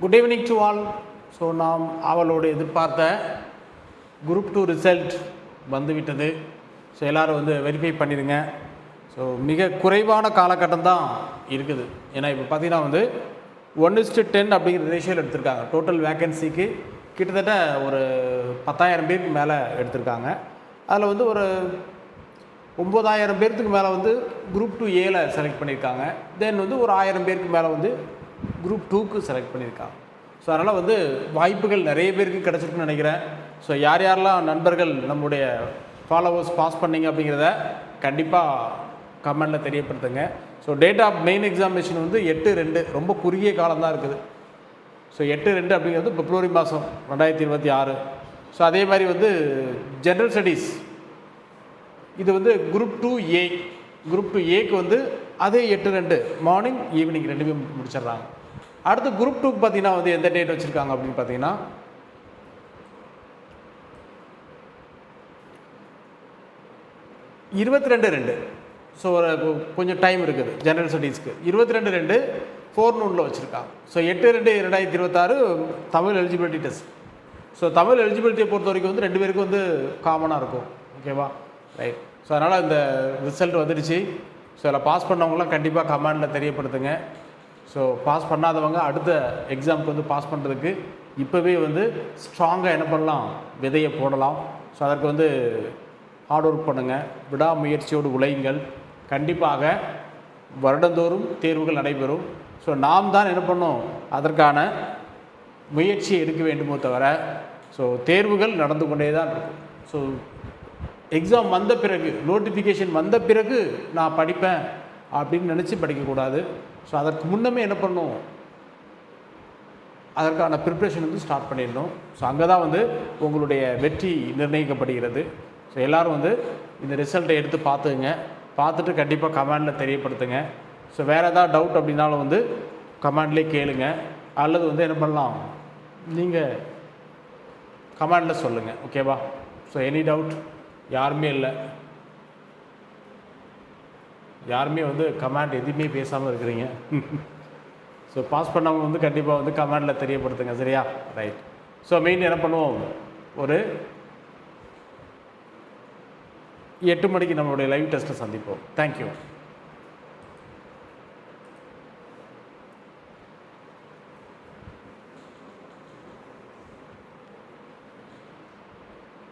Good evening to all so நாம் அவளோடு எதிர்பார்த்த குரூப் டூ ரிசல்ட் வந்துவிட்டது. ஸோ எல்லோரும் வந்து வெரிஃபை பண்ணிடுங்க. ஸோ மிக குறைவான காலகட்டம் தான் இருக்குது. ஏன்னா இப்போ பார்த்தீங்கன்னா வந்து ஒன் இஸ்டு டென் அப்படிங்கிற ரேஷியோவில் எடுத்திருக்காங்க. டோட்டல் வேக்கன்சிக்கு கிட்டத்தட்ட ஒரு பத்தாயிரம் பேருக்கு மேலே எடுத்திருக்காங்க. அதில் வந்து ஒரு ஒம்பதாயிரம் பேர்த்துக்கு மேலே வந்து குரூப் டூ ஏல செலக்ட் பண்ணியிருக்காங்க. தென் வந்து ஒரு ஆயிரம் பேருக்கு மேலே வந்து குரூப் டூக்கு செலக்ட் பண்ணியிருக்காங்க ஸோ அதனால் வந்து வாய்ப்புகள் நிறைய பேருக்கு கிடச்சிருக்குன்னு நினைக்கிறேன். ஸோ யார் யாரெல்லாம் நண்பர்கள் நம்முடைய ஃபாலோவர்ஸ் பாஸ் பண்ணீங்க அப்படிங்கிறத கண்டிப்பாக கமெண்டில் தெரியப்படுத்துங்க. So date of main examination வந்து எட்டு ரெண்டு ரொம்ப குறுகிய காலம்தான் இருக்குது. ஸோ எட்டு ரெண்டு அப்படிங்கிறது பிப்ரவரி மாதம் ரெண்டாயிரத்தி இருபத்தி ஆறு. ஸோ அதே மாதிரி வந்து ஜென்ரல் ஸ்டடீஸ் இது வந்து group two A group two ஏக்கு வந்து அதே எட்டு ரெண்டு மார்னிங் ஈவினிங் ரெண்டுமே முடிச்சிடுறாங்க. அடுத்து குரூப் டூக்கு பார்த்தீங்கன்னா வந்து எந்த டேட் வச்சுருக்காங்க அப்படின்னு பார்த்தீங்கன்னா? இருபத்தி ரெண்டு. ரெண்டு ஸோ ஒரு கொஞ்சம் டைம் இருக்குது ஜெனரல் ஸ்டடீஸ்க்கு இருபத்தி ரெண்டு ரெண்டு ஃபோர் நூனில் வச்சுருக்காங்க. ஸோ எட்டு ரெண்டு ரெண்டாயிரத்தி இருபத்தாறு Tamil eligibility test so Tamil எலிஜிபிலிட்டியை பொறுத்த வரைக்கும் வந்து ரெண்டு பேருக்கும் வந்து காமனாக இருக்கும். ஓகேவா ரைட் ஸோ அதனால் இந்த ரிசல்ட் வந்துடுச்சு. ஸோ அதில் பாஸ் பண்ணவங்களாம் கண்டிப்பாக கமாண்டில் தெரியப்படுத்துங்க. ஸோ பாஸ் பண்ணாதவங்க அடுத்த எக்ஸாமுக்கு வந்து பாஸ் பண்ணுறதுக்கு இப்போவே வந்து ஸ்ட்ராங்காக என்ன பண்ணலாம்? விதையை போடலாம். ஸோ அதற்கு வந்து ஹார்ட் ஒர்க் பண்ணுங்கள் விடாமுயற்சியோடு உழையுங்கள். கண்டிப்பாக வருடந்தோறும் தேர்வுகள் நடைபெறும். ஸோ நாம் தான் என்ன பண்ணோம்? அதற்கான முயற்சியை எடுக்க வேண்டுமோ தவிர ஸோ தேர்வுகள் நடந்து கொண்டே தான் இருக்கும். ஸோ எக்ஸாம் வந்த பிறகு நோட்டிஃபிகேஷன் வந்த பிறகு நான் படிப்பேன் அப்படின்னு நினச்சி படிக்கக்கூடாது. ஸோ அதற்கு முன்னமே என்ன பண்ணும்? அதற்கான ப்ரிப்ரேஷன் வந்து ஸ்டார்ட் பண்ணிடணும் ஸோ அங்கே தான் வந்து உங்களுடைய வெற்றி நிர்ணயிக்கப்படுகிறது. ஸோ எல்லோரும் வந்து இந்த ரிசல்ட்டை எடுத்து பார்த்துங்க பார்த்துட்டு கண்டிப்பாக கமெண்டில் தெரியப்படுத்துங்க. ஸோ வேறு ஏதாவது டவுட் அப்படின்னாலும் வந்து கமெண்ட்லேயே கேளுங்க. அல்லது வந்து என்ன பண்ணலாம்? நீங்கள் கமெண்டில் சொல்லுங்கள் ஓகேவா ஸோ எனி டவுட் யாருமே இல்லை. யாருமே வந்து கமெண்ட் எதுவுமே பேசாமல் இருக்கிறீங்க. ஸோ பாஸ் பண்ணவங்க வந்து கண்டிப்பாக வந்து கமாண்டில் தெரியப்படுத்துங்க சரியா? ரைட் ஸோ மெயின் என்ன பண்ணுவோம்? ஒரு எட்டு மணிக்கு நம்மளுடைய லைவ் டெஸ்ட்டை சந்திப்போம். தேங்க்யூ